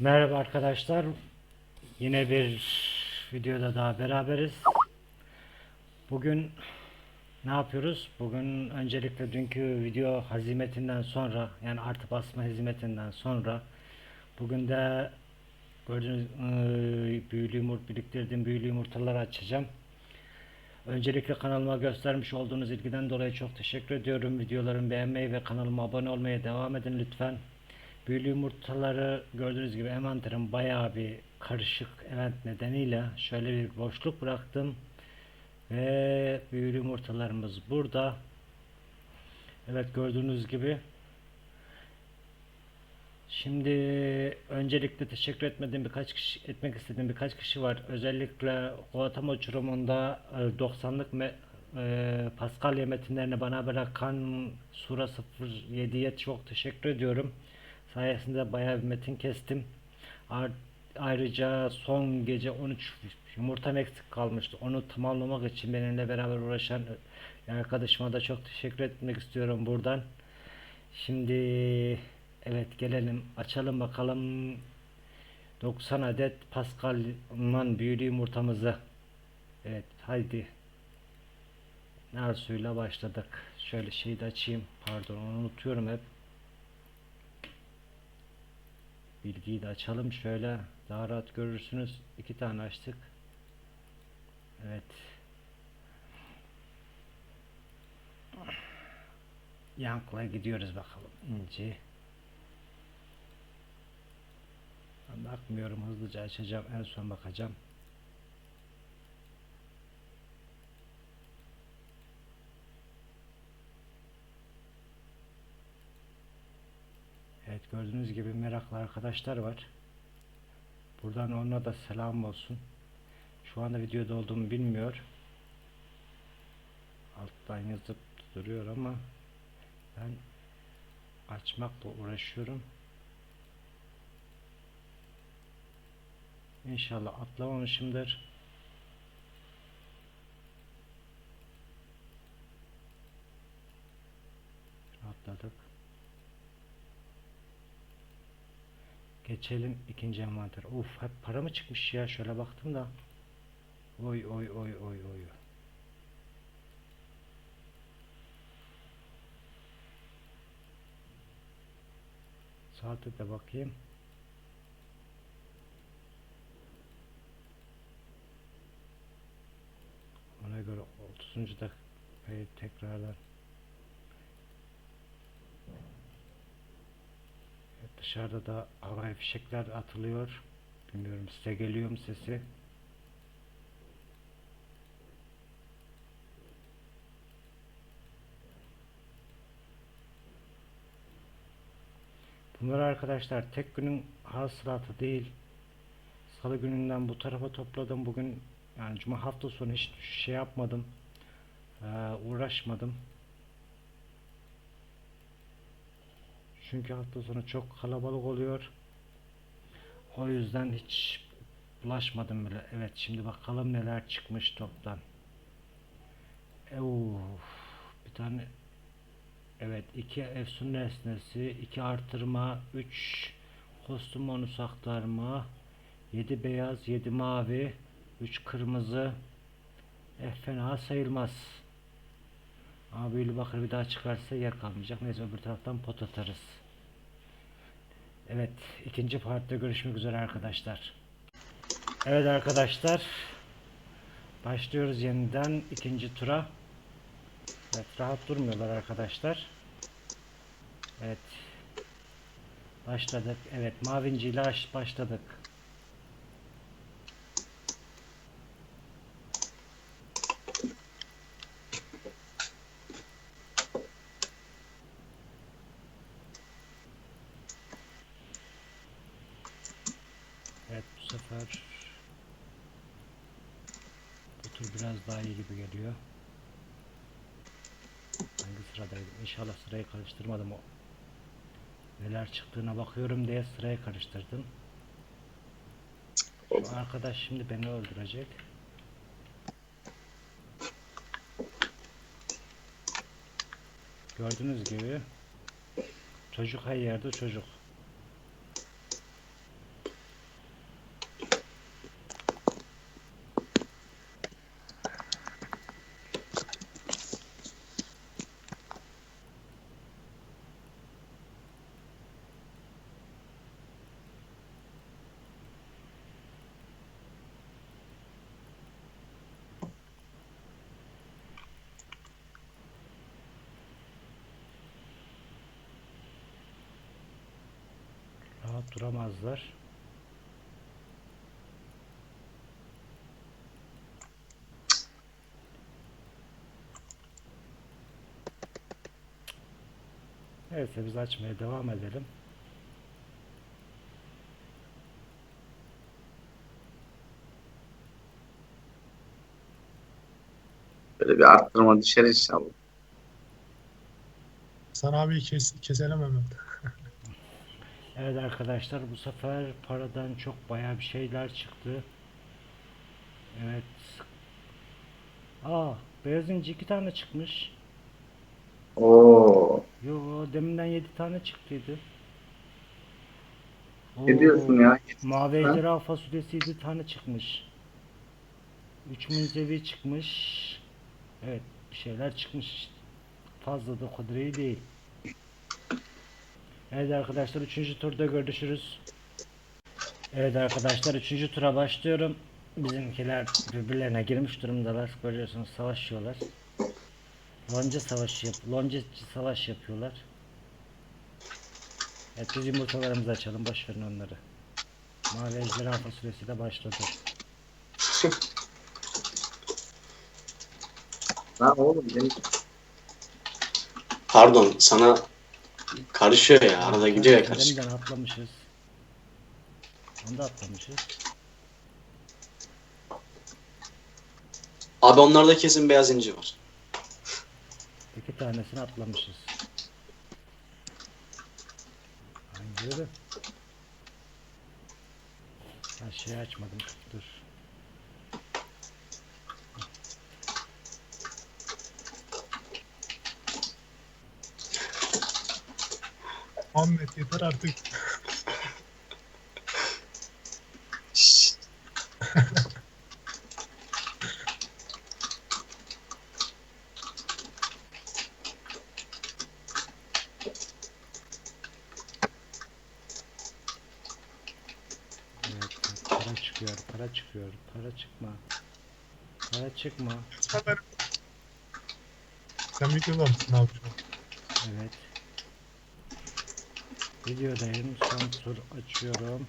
Merhaba arkadaşlar. Yine bir videoda daha beraberiz. Bugün ne yapıyoruz? Bugün öncelikle dünkü video hazimetinden sonra yani artı basma hizmetinden sonra bugün de gördüğünüz eee, büyülü yumurt biriktirdiğim büyülü yumurtaları açacağım. Öncelikle kanalıma göstermiş olduğunuz ilgiden dolayı çok teşekkür ediyorum. Videolarımı beğenmeyi ve kanalıma abone olmaya devam edin lütfen. Büyülü yumurtaları gördüğünüz gibi envanterim bayağı bir karışık event nedeniyle şöyle bir boşluk bıraktım. Ve büyülü yumurtalarımız burada. Evet gördüğünüz gibi. Şimdi öncelikle teşekkür etmediğim birkaç kişi etmek istediğim birkaç kişi var. Özellikle Guatama uçurumunda e, 90'lık me, e, Paskalya metinlerini bana bırakan Sura 07'ye çok teşekkür ediyorum. Sayesinde bayağı bir metin kestim. Ayrıca son gece 13 yumurtam eksik kalmıştı. Onu tamamlamak için benimle beraber uğraşan arkadaşıma da çok teşekkür etmek istiyorum buradan. Şimdi evet gelelim açalım bakalım 90 adet Pascal'man büyülü yumurtamızı. Evet haydi. Nar suyla başladık. Şöyle şeyi de açayım. Pardon onu unutuyorum hep. Bilgiyi de açalım şöyle daha rahat görürsünüz. İki tane açtık. Evet. Yankı'ya gidiyoruz bakalım. İnci. Bakmıyorum hızlıca açacağım. En son bakacağım. Evet gördüğünüz gibi meraklı arkadaşlar var. Buradan ona da selam olsun. Şu anda videoda olduğumu bilmiyor. Alttan yazıp duruyor ama ben açmakla uğraşıyorum. İnşallah atlamamışımdır. Atladık. Geçelim ikinci envanter. Uf hep para mı çıkmış ya? Şöyle baktım da. Oy oy oy oy oy. Saate de bakayım. Ona göre 30. dakikayı tekrardan Evet, Dışarıda da havai fişekler atılıyor. Bilmiyorum size geliyor mu sesi? Bunlar arkadaşlar tek günün hasılatı değil. Salı gününden bu tarafa topladım. Bugün yani cuma hafta sonu hiç şey yapmadım. Ee, uğraşmadım. Çünkü hafta sonu çok kalabalık oluyor. O yüzden hiç bulaşmadım bile. Evet şimdi bakalım neler çıkmış toptan. Uf, bir tane Evet iki efsun nesnesi, iki artırma, üç kostüm bonus aktarma, yedi beyaz, yedi mavi, üç kırmızı. E, fena sayılmaz. Ama büyülü bakır bir daha çıkarsa yer kalmayacak. Neyse öbür taraftan pot atarız. Evet ikinci partide görüşmek üzere arkadaşlar. Evet arkadaşlar. Başlıyoruz yeniden ikinci tura. Evet rahat durmuyorlar arkadaşlar. Evet. Başladık. Evet mavinci ile aş- başladık. Evet bu sefer bu tur biraz daha iyi gibi geliyor. Hangi sıradaydım? İnşallah sırayı karıştırmadım o. Neler çıktığına bakıyorum diye sırayı karıştırdım. Şu arkadaş şimdi beni öldürecek. Gördüğünüz gibi çocuk her yerde çocuk. Rahat duramazlar. Neyse biz açmaya devam edelim. Böyle bir arttırma düşer inşallah. Sana abi kes, keselim hemen. Evet arkadaşlar bu sefer paradan çok bayağı bir şeyler çıktı. Evet. Aa, beyaz inci iki tane çıkmış. Oo, Yo, deminden yedi tane çıktıydı. ne diyorsun Oo, ya? Mavi Ha? ejderha fasulyesi yedi tane çıkmış. Üç münzevi çıkmış. Evet, bir şeyler çıkmış. işte. Fazla da kudreyi değil. Evet arkadaşlar 3. turda görüşürüz. Evet arkadaşlar 3. tura başlıyorum. Bizimkiler birbirlerine girmiş durumdalar. Görüyorsunuz savaşıyorlar. Lonca savaşı yap lonca savaş yapıyorlar. Evet biz yumurtalarımızı açalım. Boş verin onları. Mavi ejderha fasulyesi de başladı. Lan oğlum benim Pardon sana karışıyor ya arada gidiyor ya karışık. Atlamışız. Onu da atlamışız. Abi onlarda kesin beyaz inci var. İki tanesini atlamışız. Hangileri? Ha şeyi açmadım. Dur. Ahmet yeter artık. Evet, para çıkıyor, para çıkıyor, para çıkma. Para çıkma. Sen videoda mısın abi şu an? Evet. Videodayım. Son tur açıyorum.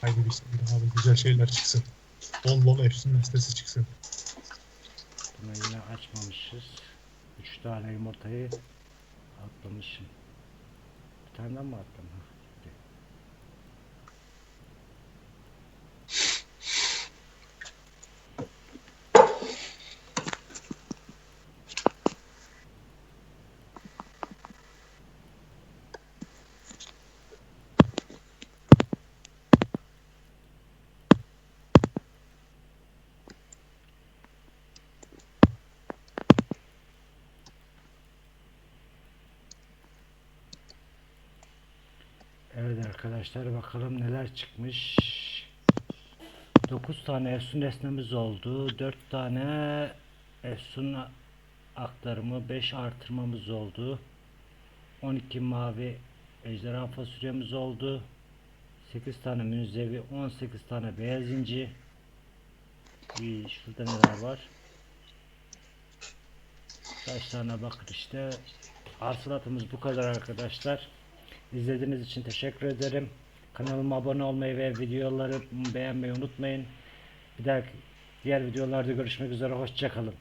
Haydi bismillah abi güzel şeyler çıksın. Bol bol efsun listesi çıksın. Bunu yine açmamışız. 3 tane yumurtayı atlamışım. Bir tane daha mı attım? Ha, gitti. Evet arkadaşlar bakalım neler çıkmış. 9 tane Efsun nesnemiz oldu. 4 tane Efsun aktarımı, 5 artırmamız oldu. 12 mavi ejderha fasulyemiz oldu. 8 tane münzevi, 18 tane beyaz inci. İyi, şurada neler var? Kaç tane bakın işte. Hasılatımız bu kadar arkadaşlar. İzlediğiniz için teşekkür ederim. Kanalıma abone olmayı ve videoları beğenmeyi unutmayın. Bir dahaki diğer videolarda görüşmek üzere. Hoşçakalın.